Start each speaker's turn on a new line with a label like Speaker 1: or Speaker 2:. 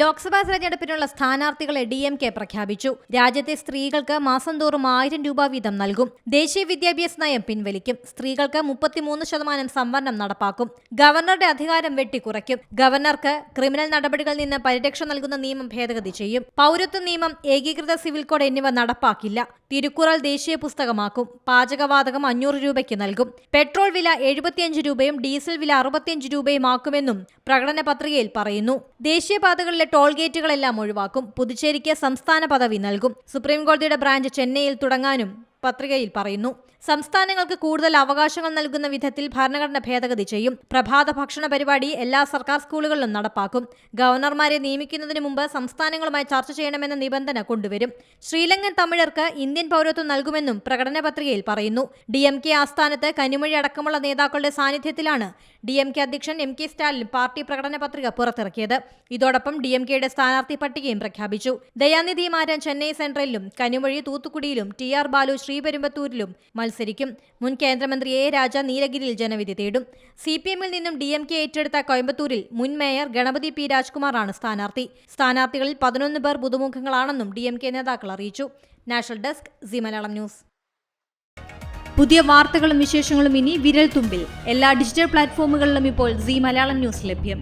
Speaker 1: ലോക്സഭാ തെരഞ്ഞെടുപ്പിനുള്ള സ്ഥാനാർത്ഥികളെ D M K പ്രഖ്യാപിച്ചു. രാജ്യത്തെ സ്ത്രീകൾക്ക് മാസം തോറും ആയിരം രൂപ വീതം നൽകും. ദേശീയ വിദ്യാഭ്യാസ നയം പിൻവലിക്കും. സ്ത്രീകൾക്ക് മുപ്പത്തിമൂന്ന് ശതമാനം സംവരണം നടപ്പാക്കും. ഗവർണറുടെ അധികാരം വെട്ടിക്കുറയ്ക്കും. ഗവർണർക്ക് ക്രിമിനൽ നടപടികളിൽ നിന്ന് പരിരക്ഷ നൽകുന്ന നിയമം ഭേദഗതി ചെയ്യും. പൗരത്വ നിയമം ഏകീകൃത സിവിൽ കോഡ് എന്നിവ നടപ്പാക്കില്ല. തിരുക്കുറൾ ദേശീയ പുസ്തകമാക്കും. പാചകവാതകം അഞ്ഞൂറ് രൂപയ്ക്ക് നൽകും. പെട്രോൾ വില എഴുപത്തിയഞ്ച് രൂപയും ഡീസൽ വില അറുപത്തിയഞ്ച് രൂപയുമാക്കുമെന്നും പ്രകടന പത്രികയിൽ പറയുന്നു. ദേശീയപാതകളിലെ ടോൾ ഗേറ്റുകളെല്ലാം ഒഴിവാക്കും. പുതുച്ചേരിക്ക് സംസ്ഥാന പദവി നൽകും. സുപ്രീംകോടതിയുടെ ബ്രാഞ്ച് ചെന്നൈയിൽ തുടങ്ങാനും പത്രികയിൽ പറയുന്നു. സംസ്ഥാനങ്ങൾക്ക് കൂടുതൽ അവകാശങ്ങൾ നൽകുന്ന വിധത്തിൽ ഭരണഘടന ഭേദഗതി ചെയ്യും. പ്രഭാത ഭക്ഷണ പരിപാടി എല്ലാ സർക്കാർ സ്കൂളുകളിലും നടപ്പാക്കും. ഗവർണർമാരെ നിയമിക്കുന്നതിന് മുമ്പ് സംസ്ഥാനങ്ങളുമായി ചർച്ച ചെയ്യണമെന്ന നിബന്ധന കൊണ്ടുവരും. ശ്രീലങ്കൻ തമിഴർക്ക് ഇന്ത്യൻ പൗരത്വം നൽകുമെന്നും പ്രകടന പത്രികയിൽ പറയുന്നു. ഡി എം കെ ആസ്ഥാനത്ത് കനിമൊഴി അടക്കമുള്ള നേതാക്കളുടെ സാന്നിധ്യത്തിലാണ് ഡി എം കെ അധ്യക്ഷൻ എം കെ സ്റ്റാലിൻ പാർട്ടി പ്രകടന പത്രിക പുറത്തിറക്കിയത്. ഇതോടൊപ്പം ഡി എം കെയുടെ സ്ഥാനാർത്ഥി പട്ടികയും പ്രഖ്യാപിച്ചു. ദയാനിധി മാരൻ ചെന്നൈ സെൻട്രലിലും കനിമൊഴി തൂത്തുക്കുടിയിലും ടി ആർ ബാലു ശ്രീപെരുമ്പത്തൂരിലും മത്സരിക്കും. മുൻ കേന്ദ്രമന്ത്രി എ രാജ നീലഗിരിയിൽ ജനവിധി തേടും. സി പി എമ്മിൽ നിന്നും ഡി എം കെ ഏറ്റെടുത്ത കോയമ്പത്തൂരിൽ മുൻ മേയർ ഗണപതി പി രാജ്കുമാറാണ് സ്ഥാനാർത്ഥി. സ്ഥാനാർത്ഥികളിൽ പതിനൊന്ന് പേർ പുതുമുഖങ്ങളാണെന്നും ഡി എം കെ നേതാക്കൾ അറിയിച്ചു. National desk Zee Malayalam news. പുതിയ വാർത്തകളും വിശേഷങ്ങളും ഇനി വിരൽ തുമ്പിൽ എല്ലാ ഡിജിറ്റൽ പ്ലാറ്റ്ഫോമുകളിലും ഇപ്പോൾ സി മലയാളം ന്യൂസ് ലഭ്യം.